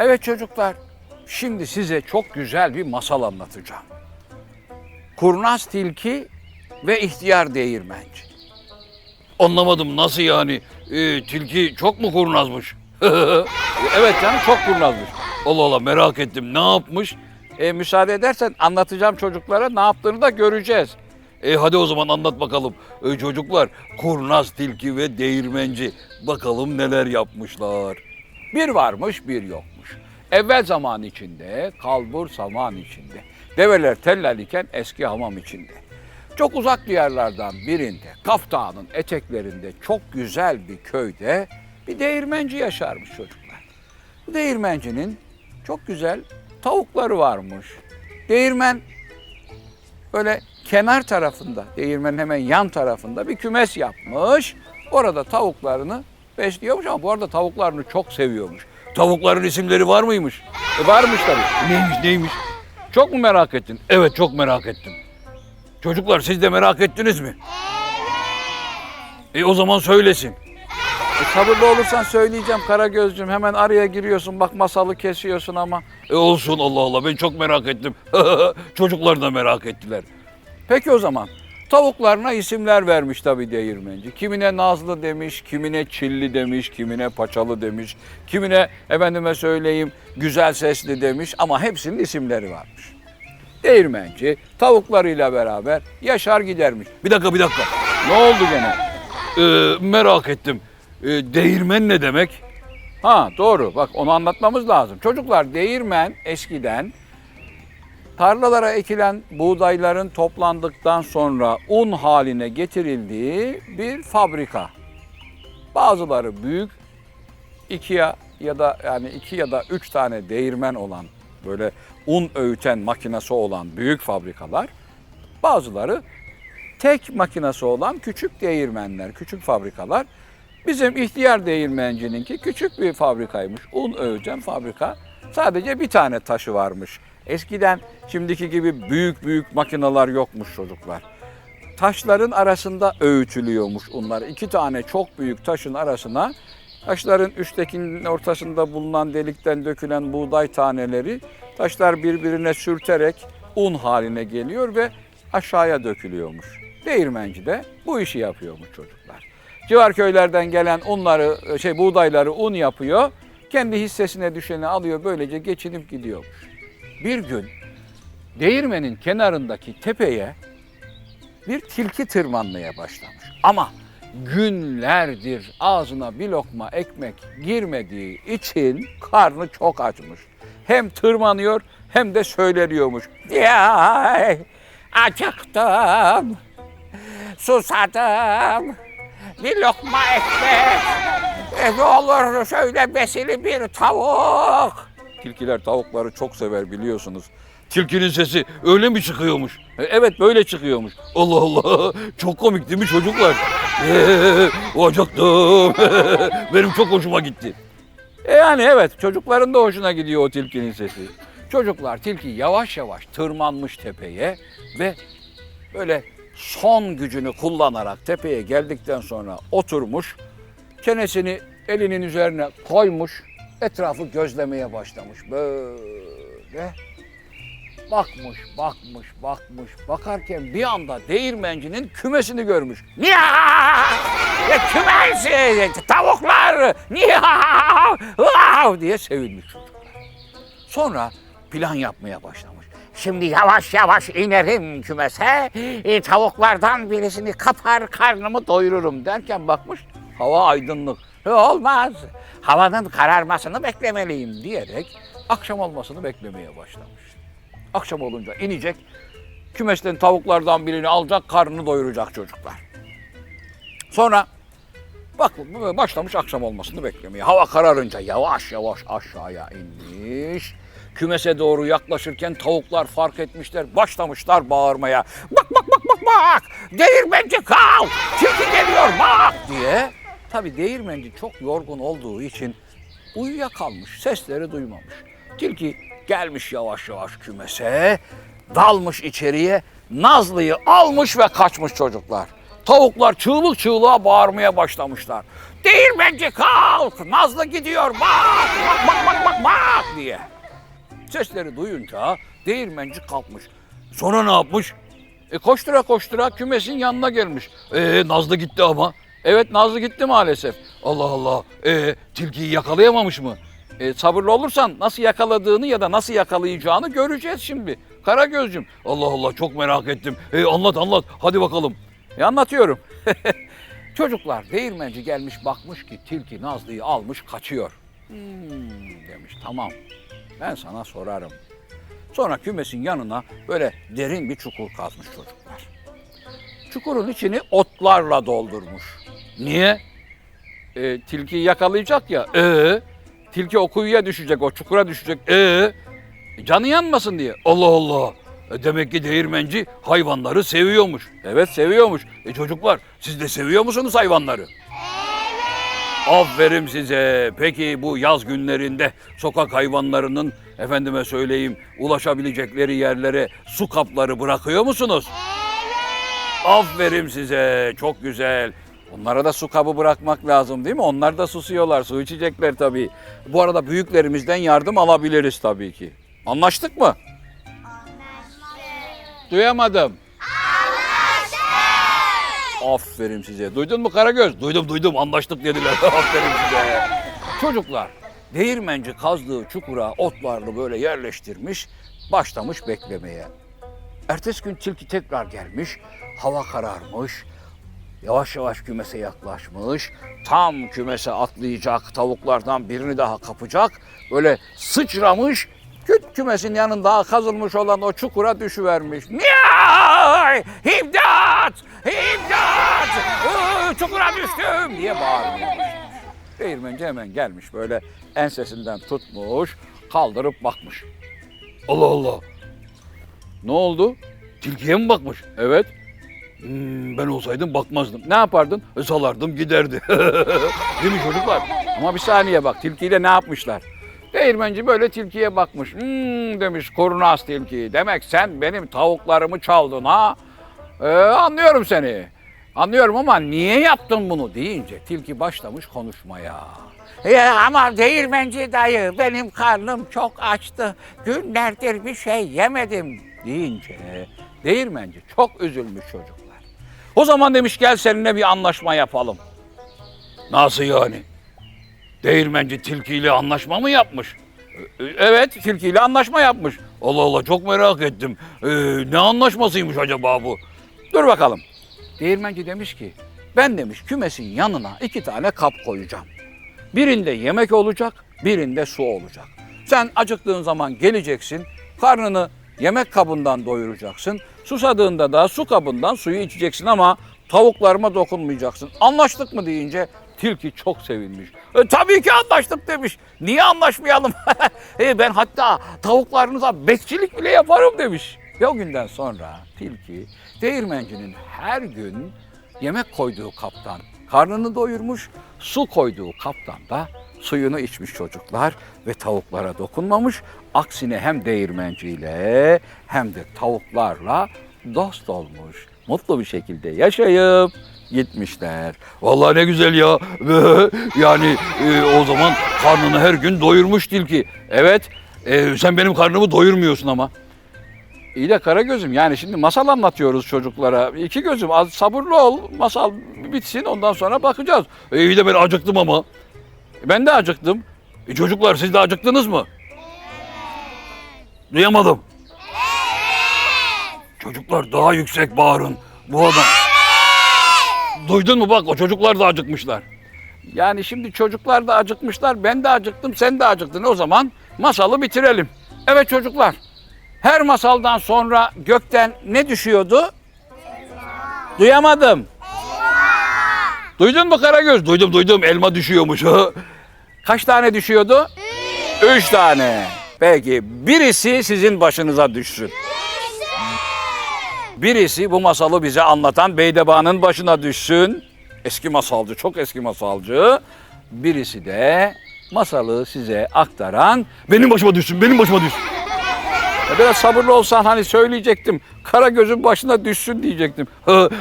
Evet çocuklar, şimdi size çok güzel bir masal anlatacağım. Kurnaz tilki ve ihtiyar değirmenci. Anlamadım nasıl yani? Ee, tilki çok mu kurnazmış? evet canım çok kurnazmış. Allah Allah merak ettim ne yapmış? Ee, müsaade edersen anlatacağım çocuklara ne yaptığını da göreceğiz. E hadi o zaman anlat bakalım. Ee, çocuklar kurnaz tilki ve değirmenci bakalım neler yapmışlar. Bir varmış bir yokmuş. Evvel zaman içinde, kalbur zaman içinde. Develer tellal iken eski hamam içinde. Çok uzak diyarlardan birinde, Kaf Dağı'nın eteklerinde çok güzel bir köyde bir değirmenci yaşarmış çocuklar. Bu değirmencinin çok güzel tavukları varmış. Değirmen böyle kenar tarafında, değirmenin hemen yan tarafında bir kümes yapmış. Orada tavuklarını besliyormuş ama bu arada tavuklarını çok seviyormuş. Tavukların isimleri var mıymış? E varmış tabii. Neymiş neymiş? Çok mu merak ettin? Evet çok merak ettim. Çocuklar siz de merak ettiniz mi? E o zaman söylesin. E, sabırlı olursan söyleyeceğim Karagözcüm. Hemen araya giriyorsun bak masalı kesiyorsun ama. E olsun Allah Allah ben çok merak ettim. Çocuklar da merak ettiler. Peki o zaman tavuklarına isimler vermiş tabii değirmenci. Kimine Nazlı demiş, kimine Çilli demiş, kimine Paçalı demiş, kimine efendime söyleyeyim güzel sesli demiş ama hepsinin isimleri varmış. Değirmenci tavuklarıyla beraber yaşar gidermiş. Bir dakika bir dakika. Ne oldu gene? Ee, merak ettim. Ee, değirmen ne demek? Ha doğru bak onu anlatmamız lazım. Çocuklar değirmen eskiden tarlalara ekilen buğdayların toplandıktan sonra un haline getirildiği bir fabrika. Bazıları büyük iki ya, ya da yani iki ya da üç tane değirmen olan böyle un öğüten makinesi olan büyük fabrikalar. Bazıları tek makinesi olan küçük değirmenler, küçük fabrikalar. Bizim ihtiyar değirmencininki küçük bir fabrikaymış. Un öğüten fabrika. Sadece bir tane taşı varmış. Eskiden şimdiki gibi büyük büyük makineler yokmuş çocuklar. Taşların arasında öğütülüyormuş unlar. İki tane çok büyük taşın arasına taşların üsttekinin ortasında bulunan delikten dökülen buğday taneleri taşlar birbirine sürterek un haline geliyor ve aşağıya dökülüyormuş. Değirmenci de bu işi yapıyormuş çocuklar. Civar köylerden gelen unları, şey buğdayları un yapıyor. Kendi hissesine düşeni alıyor böylece geçinip gidiyormuş. Bir gün değirmenin kenarındaki tepeye bir tilki tırmanmaya başlamış. Ama günlerdir ağzına bir lokma ekmek girmediği için karnı çok açmış. Hem tırmanıyor hem de söyleniyormuş. Ya acıktım, susadım, bir lokma ekmek, e, ne olur şöyle besili bir tavuk. Tilkiler tavukları çok sever biliyorsunuz. Tilkinin sesi öyle mi çıkıyormuş? E, Evet böyle çıkıyormuş. Allah Allah çok komik değil mi çocuklar? Ee. Benim çok hoşuma gitti. E yani evet çocukların da hoşuna gidiyor o tilkinin sesi. Çocuklar tilki yavaş yavaş tırmanmış tepeye ve böyle son gücünü kullanarak tepeye geldikten sonra oturmuş. Çenesini elinin üzerine koymuş. Etrafı gözlemeye başlamış böyle. Bakmış, bakmış, bakmış. Bakarken bir anda değirmencinin kümesini görmüş. Niye? Ya kümesi, tavuklar, niye? diye sevinmiş çocuklar. Sonra plan yapmaya başlamış. Şimdi yavaş yavaş inerim kümese, e, tavuklardan birisini kapar karnımı doyururum derken bakmış hava aydınlık. E, olmaz, havanın kararmasını beklemeliyim diyerek akşam olmasını beklemeye başlamış. Akşam olunca inecek, kümesten tavuklardan birini alacak, karnını doyuracak çocuklar. Sonra bak başlamış akşam olmasını beklemeye. Hava kararınca yavaş yavaş aşağıya inmiş. Kümese doğru yaklaşırken tavuklar fark etmişler, başlamışlar bağırmaya. Bak bak bak bak bak! Değirmenci kal! Tilki geliyor bak! diye. Tabii değirmenci çok yorgun olduğu için uyuyakalmış, sesleri duymamış. Tilki gelmiş yavaş yavaş kümese, dalmış içeriye, Nazlı'yı almış ve kaçmış çocuklar. Tavuklar çığlık çığlığa bağırmaya başlamışlar. Değirmenci kalk, Nazlı gidiyor bak, bak bak bak bak bak diye. Sesleri duyunca değirmenci kalkmış. Sonra ne yapmış? E koştura koştura kümesin yanına gelmiş. E Nazlı gitti ama. Evet Nazlı gitti maalesef. Allah Allah. E tilkiyi yakalayamamış mı? E, sabırlı olursan nasıl yakaladığını ya da nasıl yakalayacağını göreceğiz şimdi. Karagözcüm. Allah Allah çok merak ettim. E, anlat anlat. Hadi bakalım. E, anlatıyorum. Çocuklar değirmenci gelmiş bakmış ki tilki Nazlı'yı almış kaçıyor. Hmm, demiş tamam ben sana sorarım. Sonra kümesin yanına böyle derin bir çukur kazmış çocuklar. Çukurun içini otlarla doldurmuş. Niye? E, tilkiyi yakalayacak ya. Ee, tilki o kuyuya düşecek, o çukura düşecek. Ee, canı yanmasın diye. Allah Allah. E, demek ki değirmenci hayvanları seviyormuş. Evet seviyormuş. E çocuklar siz de seviyor musunuz hayvanları? Aferin size. Peki bu yaz günlerinde sokak hayvanlarının efendime söyleyeyim ulaşabilecekleri yerlere su kapları bırakıyor musunuz? Aferin size. Çok güzel. Onlara da su kabı bırakmak lazım değil mi? Onlar da susuyorlar, su içecekler tabii. Bu arada büyüklerimizden yardım alabiliriz tabii ki. Anlaştık mı? Duyamadım. Aferin size. Duydun mu Karagöz? Duydum duydum anlaştık dediler. Aferin size. Çocuklar değirmenci kazdığı çukura otlarını böyle yerleştirmiş, başlamış beklemeye. Ertesi gün tilki tekrar gelmiş, hava kararmış, yavaş yavaş kümese yaklaşmış, tam kümese atlayacak, tavuklardan birini daha kapacak, böyle sıçramış, küt kümesin yanında kazılmış olan o çukura düşüvermiş. Niyay! İmdat! İmdat! Çukura düştüm diye başlamış. Değirmenci hemen gelmiş böyle ensesinden tutmuş, kaldırıp bakmış. Allah Allah! Ne oldu? Tilkiye mi bakmış? Evet. Hmm, ben olsaydım bakmazdım. Ne yapardın? E, salardım giderdi. Değil mi çocuklar? Ama bir saniye bak tilkiyle ne yapmışlar? Değirmenci böyle tilkiye bakmış. Hmm, demiş kurnaz tilki. Demek sen benim tavuklarımı çaldın ha? Ee, anlıyorum seni. Anlıyorum ama niye yaptın bunu deyince tilki başlamış konuşmaya. Ya ama değirmenci dayı benim karnım çok açtı. Günlerdir bir şey yemedim deyince değirmenci çok üzülmüş çocuklar. O zaman demiş gel seninle bir anlaşma yapalım. Nasıl yani? Değirmenci tilkiyle anlaşma mı yapmış? E, Evet tilkiyle anlaşma yapmış. Allah Allah çok merak ettim. Ee, ne anlaşmasıymış acaba bu? Dur bakalım. Değirmenci demiş ki ben demiş kümesin yanına iki tane kap koyacağım. Birinde yemek olacak, birinde su olacak. Sen acıktığın zaman geleceksin, karnını yemek kabından doyuracaksın. Susadığında da su kabından suyu içeceksin ama tavuklarıma dokunmayacaksın. Anlaştık mı deyince tilki çok sevinmiş. E, tabii ki anlaştık demiş. Niye anlaşmayalım? e, ben hatta tavuklarınıza bekçilik bile yaparım demiş. Ve o günden sonra tilki değirmencinin her gün yemek koyduğu kaptan karnını doyurmuş, su koyduğu kaptan da suyunu içmiş çocuklar ve tavuklara dokunmamış. Aksine hem değirmenciyle hem de tavuklarla dost olmuş. Mutlu bir şekilde yaşayıp gitmişler. Vallahi ne güzel ya. yani e, o zaman karnını her gün doyurmuş tilki. Evet, e, sen benim karnımı doyurmuyorsun ama. İyi de kara gözüm yani şimdi masal anlatıyoruz çocuklara. İki gözüm az sabırlı ol. Masal bitsin ondan sonra bakacağız. E, iyi de ben acıktım ama. Ben de acıktım. E, çocuklar siz de acıktınız mı? Duyamadım. Çocuklar daha yüksek bağırın. Bu adam. Duydun mu bak o çocuklar da acıkmışlar. Yani şimdi çocuklar da acıkmışlar. Ben de acıktım sen de acıktın. O zaman masalı bitirelim. Evet çocuklar. Her masaldan sonra gökten ne düşüyordu? Duyamadım. Duydun mu Karagöz? Duydum duydum elma düşüyormuş. Kaç tane düşüyordu? Üç. tane. Peki birisi sizin başınıza düşsün. Birisi bu masalı bize anlatan Beydeba'nın başına düşsün. Eski masalcı, çok eski masalcı. Birisi de masalı size aktaran benim başıma düşsün, benim başıma düşsün. Ya biraz sabırlı olsan hani söyleyecektim. Kara gözün başına düşsün diyecektim.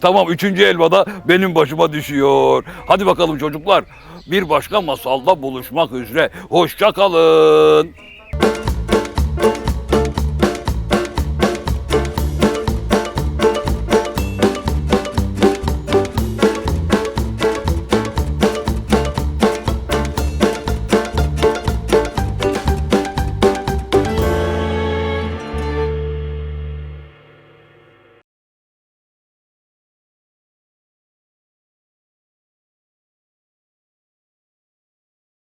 Tamam üçüncü elmada benim başıma düşüyor. Hadi bakalım çocuklar. Bir başka masalda buluşmak üzere. Hoşça kalın.